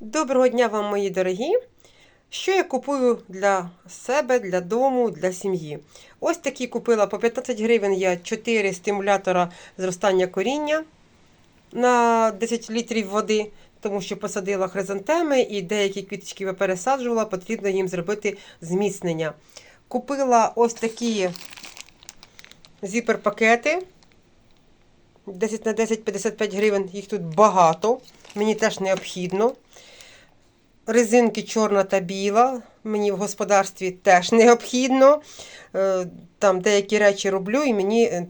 Доброго дня вам, мої дорогі! Що я купую для себе, для дому, для сім'ї? Ось такі купила по 15 гривень я 4 стимулятора зростання коріння на 10 літрів води, тому що посадила хризантеми і деякі квіточки я пересаджувала, потрібно їм зробити зміцнення. Купила ось такі зіпер-пакети. 10 на 10 55 гривень, їх тут багато. Мені теж необхідно. Резинки чорна та біла. Мені в господарстві теж необхідно. Е, Там деякі речі роблю, і мені е,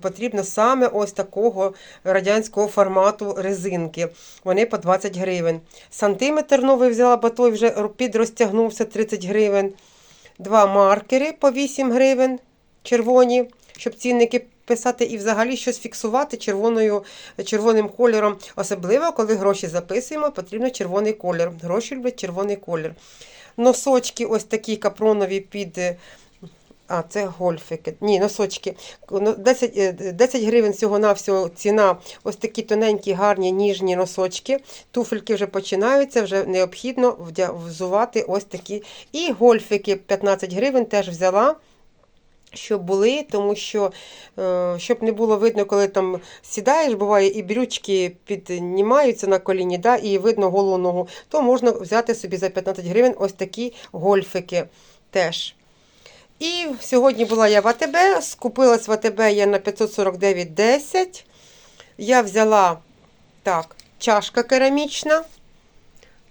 потрібно саме ось такого радянського формату резинки. Вони по 20 гривень. Сантиметр новий взяла, бо той вже підрозтягнувся 30 гривень. Два маркери по 8 гривень червоні, щоб цінники писати і взагалі щось фіксувати червоною, червоним кольором. Особливо, коли гроші записуємо, потрібно червоний колір. Гроші люблять червоний колір. Носочки ось такі капронові під. е, А, це гольфики. Ні, носочки. Ну, 10, е, 10 гривень всього-навсього ціна. Ось такі тоненькі, гарні, ніжні носочки. Туфельки вже починаються, вже необхідно взувати ось такі. І гольфики 15 гривень теж взяла щоб були, тому що е, щоб не було видно, коли там сідаєш, буває і брючки піднімаються на коліні, да, і видно голу ногу, то можна взяти собі за 15 гривень ось такі гольфики теж. І сьогодні була я в АТБ, скупилась в АТБ я на 549,10. Я взяла так, чашка керамічна.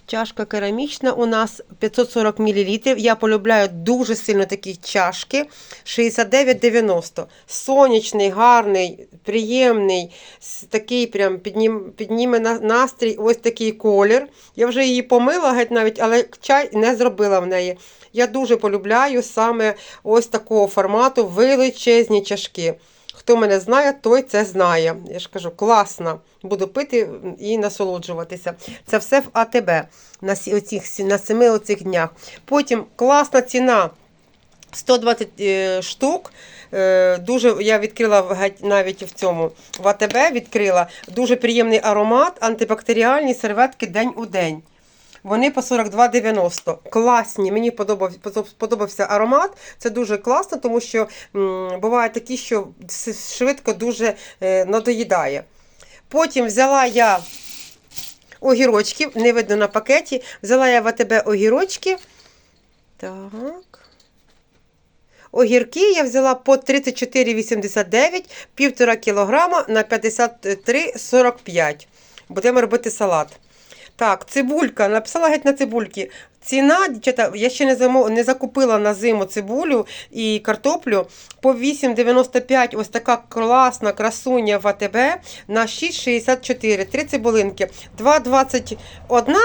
Чашка керамічна у нас 540 мл. Я полюбляю дуже сильно такі чашки. 69,90. Сонячний, гарний, приємний, такий прям піднім, підніме настрій. Ось такий колір. Я вже її помила геть навіть, але чай не зробила в неї. Я дуже полюбляю саме ось такого формату величезні чашки. Хто мене знає, той це знає. Я ж кажу, класно. Буду пити і насолоджуватися. Це все в АТБ на, оцих, на семи оцих днях. Потім класна ціна 120 е, штук. Е, Дуже я відкрила навіть в цьому в АТБ відкрила дуже приємний аромат, антибактеріальні серветки день у день. Вони по 42,90. Класні. Мені подобав, подоб- сподобався аромат. Це дуже класно, тому що буває такі, що швидко дуже е, надоїдає. Потім взяла я огірочки, не видно на пакеті. Взяла я в АТБ огірочки. Так. Огірки я взяла по 34,89, півтора кілограма на 53,45. Будемо робити салат. Так, цибулька. Написала геть на цибульки. Ціна, дівчата, я ще не замов... не закупила на зиму цибулю і картоплю по 8,95. Ось така класна красуня в АТБ на 6,64. Три цибулинки. 2,21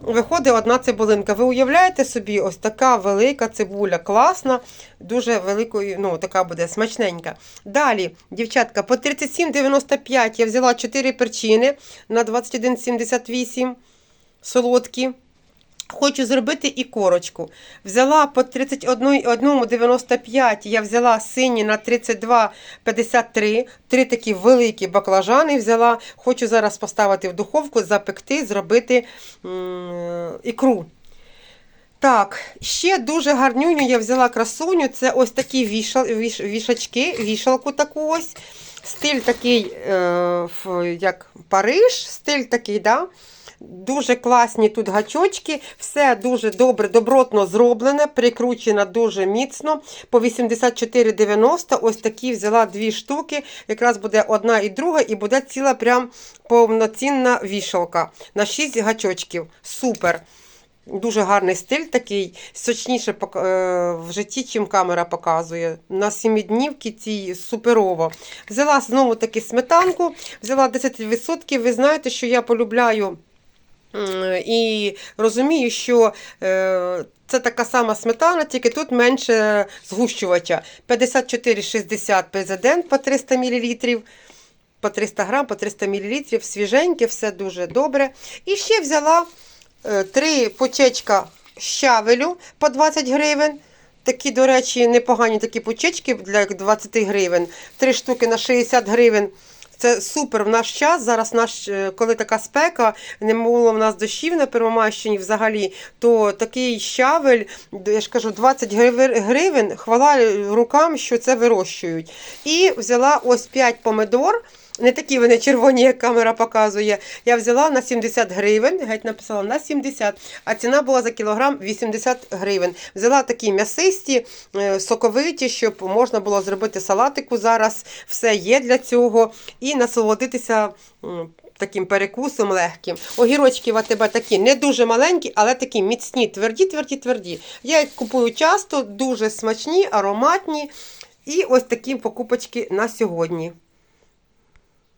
виходить одна цибулинка. Ви уявляєте собі, ось така велика цибуля. Класна, дуже великою, ну, така буде смачненька. Далі, дівчатка, по 37,95 я взяла 4 перчини на 21,78 солодкі. Хочу зробити і корочку. Взяла по 31,95, я взяла сині на 32,53. Три такі великі баклажани взяла. Хочу зараз поставити в духовку, запекти, зробити ікру. Так, ще дуже гарнюню я взяла красуню. Це ось такі вішал, віш, вішачки, вішалку таку ось. Стиль такий, е, як Париж, стиль такий, да? Дуже класні тут гачочки, все дуже добре, добротно зроблене, прикручено дуже міцно. По 84,90 ось такі взяла дві штуки. Якраз буде одна і друга, і буде ціла прям повноцінна вішалка на 6 гачочків. Супер! Дуже гарний стиль такий, сочніше е, в житті, чим камера показує. На сіміднівки цій суперово. Взяла знову таки сметанку, взяла 10%. Ви знаєте, що я полюбляю і розумію, що е, це така сама сметана, тільки тут менше згущувача. 54,60 президент по 300 мл. По 300 грам, по 300 мл, свіженьке, все дуже добре. І ще взяла е, три почечка щавелю по 20 гривень. Такі, до речі, непогані такі почечки для 20 гривень. Три штуки на 60 гривень. Це супер в наш час. Зараз наш, е, коли така спека, не було в нас дощів на Первомайщині взагалі, то такий щавель, я ж кажу, 20 гривен- гривень, хвала рукам, що це вирощують. І взяла ось 5 помидор. Не такі вони червоні, як камера показує. Я взяла на 70 гривень, геть написала на 70, а ціна була за кілограм 80 гривень. Взяла такі м'ясисті, е, соковиті, щоб можна було зробити салатику зараз. Все є для цього. І насолодитися таким перекусом легким. Огірочки в АТБ такі не дуже маленькі, але такі міцні, тверді, тверді, тверді. Я їх купую часто, дуже смачні, ароматні. І ось такі покупочки на сьогодні.